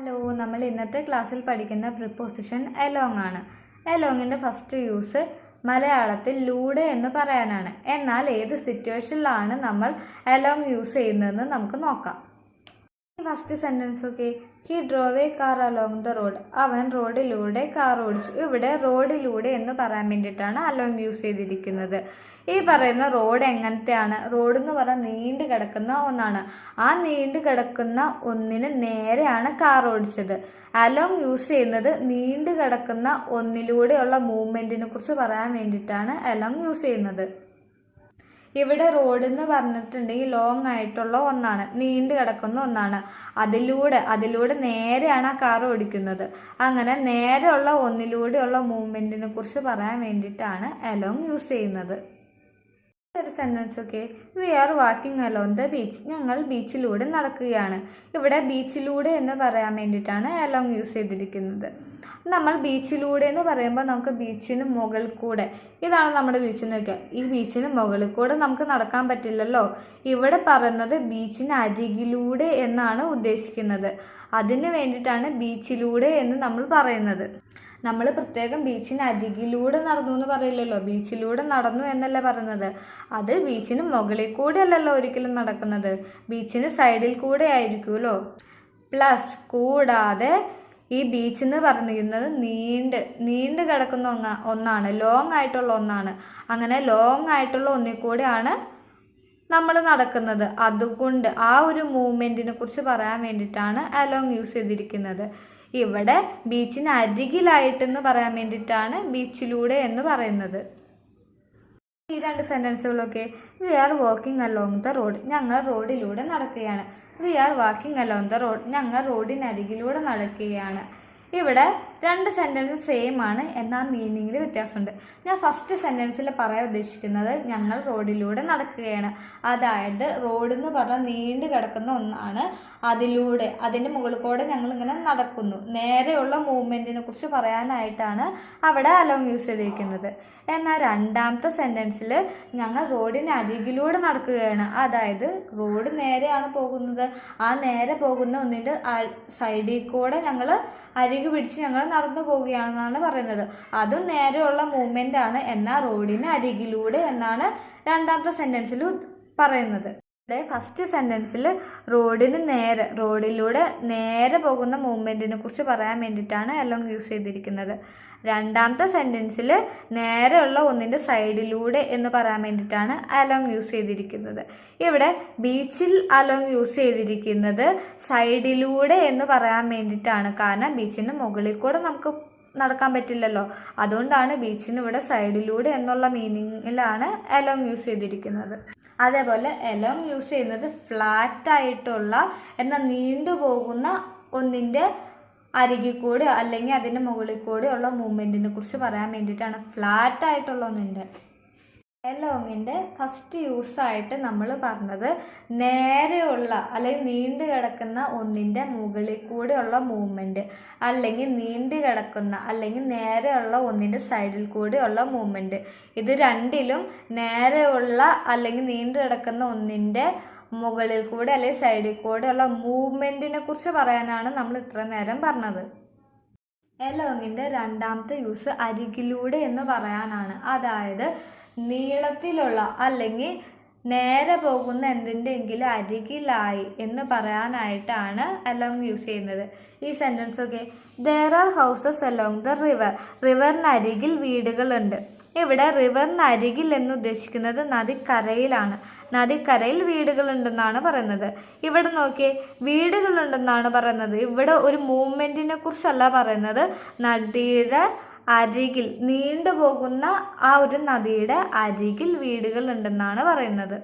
Hello നമ്മൾ ഇന്നത്തെ ക്ലാസ്സിൽ പഠിക്കുന്ന പ്രിപ്പോസിഷൻ എലോങ് ആണ്. എലോങ്ങിന്റെ ഫസ്റ്റ് യൂസ് മലയാളത്തിൽ ലൂടെ എന്ന് പറയാനാണ്. എന്നാൽ ഏത് സിറ്റുവേഷനിലാണ് നമ്മൾ എലോങ് യൂസ് ചെയ്യുന്നതെന്ന് നമുക്ക് നോക്കാം. ഫസ്റ്റ് സെന്റൻസ് ഒക്കെ he drove a car along the road അവൻ റോഡിലൂടെ കാർ ഓടിച്ചു. ഇവിടെ റോഡിലൂടെ എന്ന് പറയാൻ വേണ്ടിയിട്ടാണ് അലോങ് യൂസ് ചെയ്തിരിക്കുന്നത്. ഈ പറയുന്ന റോഡ് എങ്ങനത്തെയാണ്? റോഡ് എന്ന് പറഞ്ഞാൽ നീണ്ടു കിടക്കുന്ന ഒന്നാണ്. ആ നീണ്ടു കിടക്കുന്ന ഒന്നിന് നേരെയാണ് കാർ ഓടിച്ചത്. അലോങ് യൂസ് ചെയ്യുന്നത് നീണ്ടു കിടക്കുന്ന ഒന്നിലൂടെയുള്ള മൂവ്മെന്റിനെ കുറിച്ച് പറയാൻ വേണ്ടിയിട്ടാണ് അലോങ് യൂസ് ചെയ്യുന്നത്. ഇവിടെ റോഡ് എന്ന് പറഞ്ഞിട്ടുണ്ടെങ്കിൽ ലോങ് ആയിട്ടുള്ള ഒന്നാണ് നീണ്ടു കിടക്കുന്ന ഒന്നാണ്. അതിലൂടെ അതിലൂടെ നേരെയാണ് ആ കാർ ഓടിക്കുന്നത്. അങ്ങനെ നേരെയുള്ള ഒന്നിലൂടെയുള്ള മൂവ്മെന്റിനെ കുറിച്ച് പറയാൻ വേണ്ടിയിട്ടാണ് എലോങ് യൂസ് ചെയ്യുന്നത്. ഒരു സെന്റൻസ് ഒക്കെ we are walking alone the beach ഞങ്ങൾ ബീച്ചിലൂടെ നടക്കുകയാണ്. ഇവിടെ ബീച്ചിലൂടെ എന്ന് പറയാൻ വേണ്ടിയിട്ടാണ് അലോങ് യൂസ് ചെയ്തിരിക്കുന്നത്. നമ്മൾ ബീച്ചിലൂടെ എന്ന് പറയുമ്പോൾ നമുക്ക് ബീച്ചിന് മുകളിൽ കൂടെ ഇതാണ് നമ്മുടെ ബീച്ച് എന്ന് നോക്കുക ഈ ബീച്ചിന് മുകളിൽ കൂടെ നമുക്ക് നടക്കാൻ പറ്റില്ലല്ലോ. ഇവിടെ പറയുന്നത് ബീച്ചിന് അരികിലൂടെ എന്നാണ് ഉദ്ദേശിക്കുന്നത്. അതിന് വേണ്ടിയിട്ടാണ് ബീച്ചിലൂടെ എന്ന് നമ്മൾ പറയുന്നത്. നമ്മൾ പ്രത്യേകം ബീച്ചിന് അരികിലൂടെ നടന്നു എന്ന് പറയില്ലല്ലോ. ബീച്ചിലൂടെ നടന്നു എന്നല്ല പറയുന്നത്? അത് ബീച്ചിന് മുകളിൽ കൂടെ അല്ലല്ലോ ഒരിക്കലും നടക്കുന്നത്. ബീച്ചിന് സൈഡിൽ കൂടെ ആയിരിക്കുമല്ലോ. പ്ലസ് കൂടാതെ ഈ ബീച്ച് എന്ന് പറഞ്ഞിരുന്നത് നീണ്ട് നീണ്ട് കിടക്കുന്ന ഒന്ന ഒന്നാണ്. ലോങ് ആയിട്ടുള്ള ഒന്നാണ്. അങ്ങനെ ലോങ് ആയിട്ടുള്ള ഒന്നിൽ കൂടെയാണ് നമ്മൾ നടക്കുന്നത്. അതുകൊണ്ട് ആ ഒരു മൂവ്മെന്റിനെ കുറിച്ച് പറയാൻ വേണ്ടിയിട്ടാണ് അലോങ് യൂസ് ചെയ്തിരിക്കുന്നത്. ഇവിടെ ബീച്ചിന് അരികിലായിട്ടെന്ന് പറയാൻ വേണ്ടിയിട്ടാണ് ബീച്ചിലൂടെ എന്ന് പറയുന്നത്. ഈ രണ്ട് സെന്റൻസുകളൊക്കെ we are walking along the road ഞങ്ങൾ റോഡിലൂടെ നടക്കുകയാണ്. We are walking along the road ഞങ്ങൾ റോഡിനരികിലൂടെ നടക്കുകയാണ്. ഇവിടെ രണ്ട് സെന്റൻസ് സെയിം ആണ്. എന്നാൽ മീനിങ്ങിൽ വ്യത്യാസമുണ്ട്. ഞാൻ ഫസ്റ്റ് സെന്റൻസിൽ പറയാൻ ഉദ്ദേശിക്കുന്നത് ഞങ്ങൾ റോഡിലൂടെ നടക്കുകയാണ്. അതായത് റോഡ് എന്ന് പറഞ്ഞാൽ നീണ്ടു കിടക്കുന്ന ഒന്നാണ്. അതിലൂടെ അതിന്റെ മുകളിൽ കൂടെ ഞങ്ങൾ ഇങ്ങനെ നടക്കുന്നു. നേരെയുള്ള മൂവ്മെന്റിനെ കുറിച്ച് പറയാനായിട്ടാണ് അവിടെ അലോങ് യൂസ് ചെയ്തിരിക്കുന്നത്. എന്നാൽ രണ്ടാമത്തെ സെന്റൻസിൽ ഞങ്ങൾ റോഡിന് അരികിലൂടെ നടക്കുകയാണ്. അതായത് റോഡ് നേരെയാണ് പോകുന്നത്. ആ നേരെ പോകുന്ന ഒന്നിന്റെ സൈഡിൽ കൂടെ ഞങ്ങൾ അരികു പിടിച്ച് ഞങ്ങൾ നടന്നു പോവുകയാണെന്നാണ് പറയുന്നത്. അതും നേരെയുള്ള മൂവ്മെന്റ് ആണ് എന്നാൽ റോഡിന് അരികിലൂടെ എന്നാണ് രണ്ടാമത്തെ സെന്റൻസിൽ പറയുന്നത്. ഇവിടെ ഫസ്റ്റ് സെന്റൻസിൽ റോഡിന് നേരെ റോഡിലൂടെ നേരെ പോകുന്ന മൂവ്മെന്റിനെ കുറിച്ച് പറയാൻ വേണ്ടിയിട്ടാണ് എല്ലാം യൂസ് ചെയ്തിരിക്കുന്നത്. രണ്ടാമത്തെ സെന്റൻസിൽ നേരെയുള്ള ഒന്നിന്റെ സൈഡിലൂടെ എന്ന് പറയാൻ വേണ്ടിയിട്ടാണ് അലോങ് യൂസ് ചെയ്തിരിക്കുന്നത്. ഇവിടെ ബീച്ചിൽ അലോങ് യൂസ് ചെയ്തിരിക്കുന്നത് സൈഡിലൂടെ എന്ന് പറയാൻ വേണ്ടിയിട്ടാണ്. കാരണം ബീച്ചിന് മുകളിൽ കൂടെ നമുക്ക് നടക്കാൻ പറ്റില്ലല്ലോ. അതുകൊണ്ടാണ് ബീച്ചിന് ഇവിടെ സൈഡിലൂടെ എന്നുള്ള മീനിങ്ങിലാണ് എലോങ് യൂസ് ചെയ്തിരിക്കുന്നത്. അതേപോലെ എലോങ് യൂസ് ചെയ്യുന്നത് ഫ്ലാറ്റ് ആയിട്ടുള്ള എന്നാൽ നീണ്ടുപോകുന്ന ഒന്നിന്റെ അരികിൽ കൂടെ അല്ലെങ്കിൽ അതിന്റെ മുകളിൽ കൂടെ ഉള്ള മൂവ്മെന്റിനെ കുറിച്ച് പറയാൻ വേണ്ടിയിട്ടാണ് ഫ്ലാറ്റ് ആയിട്ടുള്ള ഒന്നിന്റെ ലോങ്ങിന്റെ ഫസ്റ്റ് യൂസായിട്ട് നമ്മൾ പറഞ്ഞത് നേരെയുള്ള അല്ലെങ്കിൽ നീണ്ടു കിടക്കുന്ന ഒന്നിന്റെ മുകളിൽ ഉള്ള മൂവ്മെന്റ് അല്ലെങ്കിൽ നീണ്ടു കിടക്കുന്ന അല്ലെങ്കിൽ നേരെയുള്ള ഒന്നിന്റെ സൈഡിൽ കൂടെ ഉള്ള മൂവ്മെന്റ് ഇത് രണ്ടിലും നേരെയുള്ള അല്ലെങ്കിൽ നീണ്ടു കിടക്കുന്ന ഒന്നിന്റെ മുകളിൽ കൂടെ അല്ലെങ്കിൽ സൈഡിൽ കൂടെ ഉള്ള മൂവ്മെന്റിനെ കുറിച്ച് പറയാനാണ് നമ്മൾ ഇത്ര നേരം പറഞ്ഞത്. എലോങ്ങിന്റെ രണ്ടാമത്തെ യൂസ് അരികിലൂടെ എന്ന് പറയാനാണ്. അതായത് നീളത്തിലുള്ള അല്ലെങ്കിൽ നേരെ പോകുന്ന എന്തിന്റെങ്കിലും അരികിലായി എന്ന് പറയാനായിട്ടാണ് അലോങ് യൂസ് ചെയ്യുന്നത്. ഈ സെന്റൻസ് ഒക്കെ there are houses along the river റിവറിനരികിൽ വീടുകളുണ്ട്. ഇവിടെ റിവറിനരികിൽ എന്ന് ഉദ്ദേശിക്കുന്നത് നദിക്കരയിലാണ്. നദിക്കരയിൽ വീടുകളുണ്ടെന്നാണ് പറയുന്നത്. ഇവിടെ നോക്കിയേ വീടുകളുണ്ടെന്നാണ് പറയുന്നത്. ഇവിടെ ഒരു മൂവ്മെന്റിനെ കുറിച്ചല്ല പറയുന്നത്. നദിയുടെ അരികിൽ നീണ്ടുപോകുന്ന ആ ഒരു നദിയുടെ അരികിൽ വീടുകളുണ്ടെന്നാണ് പറയുന്നത്.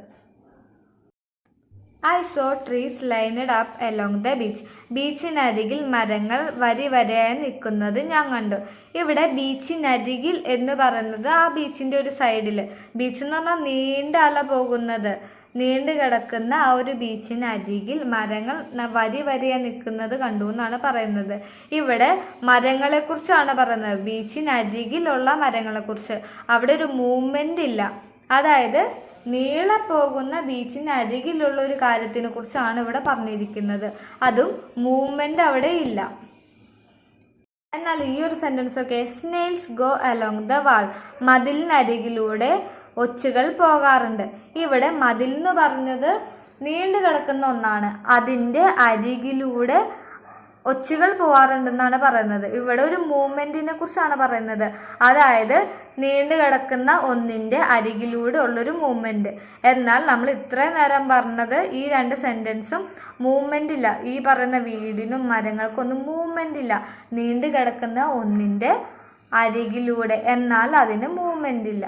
I saw trees lined up along the beach ബീച്ചിനരികിൽ മരങ്ങൾ വരി വരയായി നിൽക്കുന്നത് ഞാൻ കണ്ടു. ഇവിടെ ബീച്ചിനരികിൽ എന്ന് പറയുന്നത് ആ ബീച്ചിന്റെ ഒരു സൈഡിൽ ബീച്ച് എന്ന് പറഞ്ഞാൽ നീണ്ട അല പോകുന്നത്. നീണ്ടു കിടക്കുന്ന ആ ഒരു ബീച്ചിനരികിൽ മരങ്ങൾ വരി വരിയായി നിൽക്കുന്നത് കണ്ടു എന്നാണ് പറയുന്നത്. ഇവിടെ മരങ്ങളെക്കുറിച്ചാണ് പറയുന്നത്. ബീച്ചിനരികിലുള്ള മരങ്ങളെക്കുറിച്ച്. അവിടെ ഒരു മൂവ്മെന്റ് ഇല്ല. അതായത് നീളെ പോകുന്ന ബീച്ചിന് അരികിലുള്ള ഒരു കാര്യത്തിനെ കുറിച്ചാണ് ഇവിടെ പറഞ്ഞിരിക്കുന്നത്. അതും മൂവ്മെന്റ് അവിടെ ഇല്ല. എന്നാൽ ഈ ഒരു സെന്റൻസ് ഒക്കെ snails go along the wall മതിലിനരികിലൂടെ ഒച്ചുകൾ പോകാറുണ്ട്. ഇവിടെ മതിൽ എന്ന് പറഞ്ഞത് നീണ്ടു കിടക്കുന്ന ഒന്നാണ്. അതിന്റെ അരികിലൂടെ ഒച്ചുകൾ പോവാറുണ്ടെന്നാണ് പറയുന്നത്. ഇവിടെ ഒരു മൂവ്മെന്റിനെ കുറിച്ചാണ് പറയുന്നത്. അതായത് നീണ്ടു കിടക്കുന്ന ഒന്നിന്റെ അരികിലൂടെ ഉള്ളൊരു മൂവ്മെന്റ്. എന്നാൽ നമ്മൾ ഇത്രയും നേരം പറഞ്ഞത് ഈ രണ്ട് സെന്റൻസും മൂവ്മെന്റ് ഇല്ല ഈ പറയുന്ന വീടിനും മരങ്ങൾക്കൊന്നും മൂവ്മെന്റ് ഇല്ല നീണ്ടു കിടക്കുന്ന ഒന്നിന്റെ അരികിലൂടെ. എന്നാൽ അതിന് മൂവ്മെന്റ് ഇല്ല